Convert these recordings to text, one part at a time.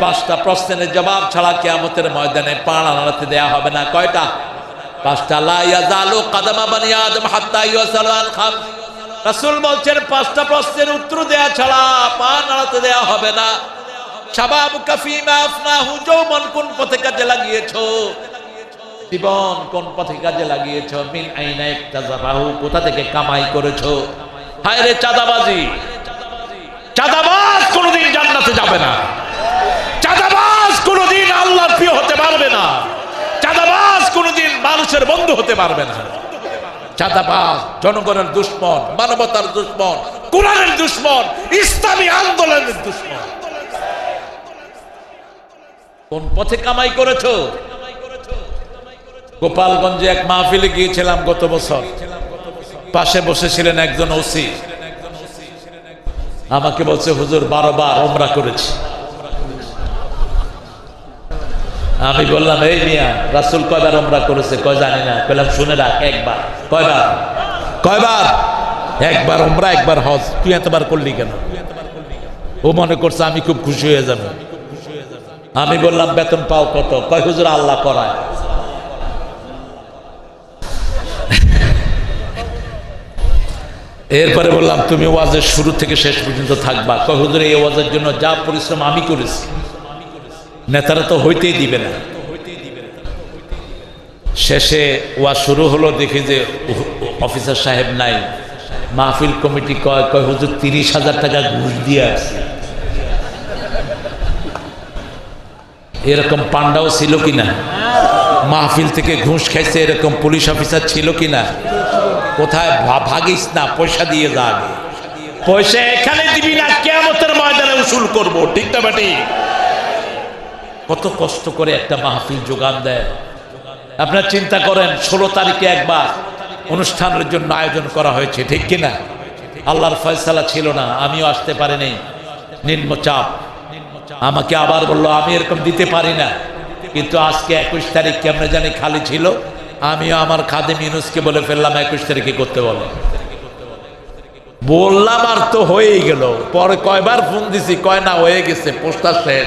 পাঁচটা প্রশ্নের জবাব ছাড়া কেয়ামতের ময়দানে পা নাড়াতে দেয়া হবে না। কয়টা? পাঁচটা। লা ইয়াজালু কাদামা বানি আদম হাত্তা ইউসালু আন খামস রাসূল বলছেন, পাঁচটা প্রশ্নের উত্তর দেয়া ছাড়া পা নাড়াতে দেয়া হবে না। শাবাব কাফিমা আফনাহু, যৌবন কোন পথে কাজে লাগিয়েছো? জীবন কোন পথে কাজে লাগিয়েছো? মিন আইনা ইকতাজাবাহু কোথা থেকে কামাই করেছ? হায় রে চাঁদাবাজি। চাঁদাবাজ কোনোদিন জান্নাতে যাবে না। চাঁদাবাজ কোনোদিন আল্লাহর প্রিয় হতে পারবে না। চাঁদাবাজ কোনোদিন মানুষের বন্ধু হতে পারবে না। চাঁদাবাজ জনগণের দুশ্মন, মানবতার দুশ্মন, কোরআনের দুশ্মন, ইসলামী আন্দোলনের দুশ্মন। কোন পথে কামাই করেছ? গোপালগঞ্জে এক মাহফিলে গিয়েছিলাম গত বছর। পাশে বসেছিলেন একজন ওসি। আমাকে বলছে, হুজুর, বারো বার ওমরা করেছি। আমি বললাম এই মিয়া রাসুল কয়বার ওমরা করেছে? কয় জানি না। বললাম শুনে রাখ একবার। কয়বার? কয়বার? একবার ওমরা একবার হজ। তুই এতবার করলি কেন? ও মনে করছে আমি খুব খুশি হয়ে যাব। আমি বললাম বেতন পাও কত? কয় হুজুর আল্লাহ করায়। এরপরে বললাম তুমি ওয়াজের শুরু থেকে শেষ পর্যন্ত থাকবা। কয় হুজুর এই ওয়াজের জন্য যা পরিশ্রম আমি করেছি নেতারা তো হইতেই দিবে না। শেষে ওয়াজ শুরু হলো, দেখি যে অফিসার সাহেব নাই। মাহফিল কমিটি কয় কয়, হুজুর, তিরিশ হাজার টাকা ঘুষ দিয়ে আসছে। এরকম পান্ডাও ছিল কিনা? মাহফিল থেকে ঘুষ খাইছে এরকম পুলিশ অফিসার ছিল কিনা? কোথায় ভা- ভাগিস না, পয়সা দিয়ে যা পয়সা এখানে দিবি না কেমতের ময়দানে উসুল করব, ঠিক না বেটি? কত কষ্ট করে একটা মাহফিল যোগান দেয়। আপনার চিন্তা করেন, ষোলো তারিখে একবার অনুষ্ঠানের জন্য আয়োজন করা হয়েছে, ঠিক কিনা? আল্লাহর ফয়সালা ছিল না, আমিও আসতে পারিনি। নিম্নচাপ আমাকে আবার বলল, আমি এরকম দিতে পারি না। কিন্তু আজকে একুশ তারিখ কেমনে জানি খালি ছিল। আমিও আমার খাদে মিনুসকে বলে ফেললাম, একুশ তারিখে করতে বলো। বললাম, আর তো হয়েই গেল। পরে কয়বার ফোন দিছি, কয় না, হয়ে গেছে, পোস্টার শেষ।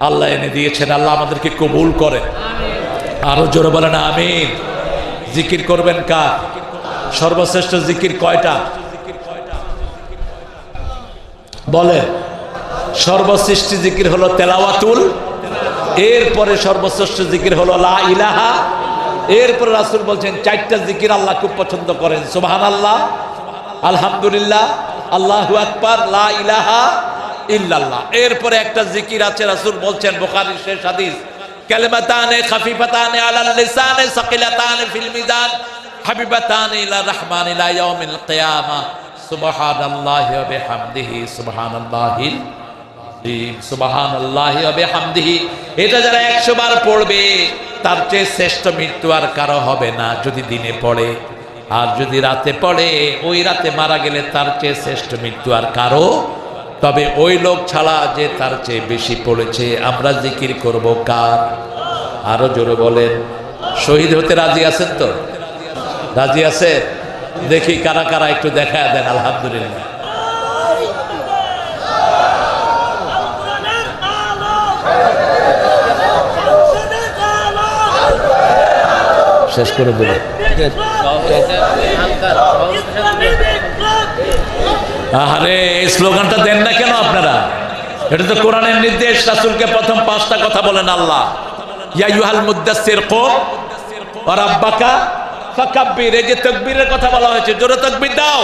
আল্লাহ এনে দিয়েছেন, আল্লাহ আমাদেরকে কবুল করেন। আরও জোরে বলেন, আমিন। জিকির করবেন কার? সর্বশ্রেষ্ঠ জিকির কয়টা? বলেন, সর্বশ্রেষ্ঠ জিকির হলো তেলাওয়াতুল। এরপরে সর্বশ্রেষ্ঠ জিকির হলো লা ইলাহা। এরপরে রাসূল বলছেন, চারটা জিকির আল্লাহ খুব পছন্দ করেন। সুবহান আল্লাহ আলহামদুলিল্লাহ, আল্লাহু আকবার, লা ইলাহা ইল্লাল্লাহ। এরপরে একটা জিকির আছে, রাসূল বলছেন, বুখারীর শেষ হাদিস, কালিমাতানে খাফিফাতানে আলাল লিসানে সাকিলাতানে ফিল মিজান, হাবিবাতানে ইলা রহমান ইলা ইয়াউমিল কিয়ামা। সুবহানাল্লাহি ওয়া বিহামদিহি সুবহানাল্লাহিল আযীম সুবহানাল্লাহি ওয়া বিহামদিহি। এটা যারা 100 বার পড়বে, তার চেয়ে শ্রেষ্ঠ মৃত্যু আর কারও হবে না, যদি দিনে পড়ে। আর যদি রাতে পড়ে, ওই রাতে মারা গেলে তার চেয়ে শ্রেষ্ঠ মৃত্যু আর কারও তবে ওই লোক ছাড়া যে তার চেয়ে বেশি পড়েছে আমরা জিকির করব কার? আরও জোরে বলেন। শহীদ হতে রাজি আছেন তো? রাজি আছে? দেখি কারা কারা একটু দেখা দেন আলহামদুলিল্লাহ। শেষ করে দেব। আরে এই স্লোগানটা দেন না কেন আপনারা? এটা তো কোরআনের নির্দেশ, রাসুলকে প্রথম পাঁচটা কথা বলেন আল্লাহ। ইয়া ইউহাল ওয়া রাব্বাকা ফাকাব্বির। এই যে কথা বলা হয়েছে, জোরে তকবির দাও।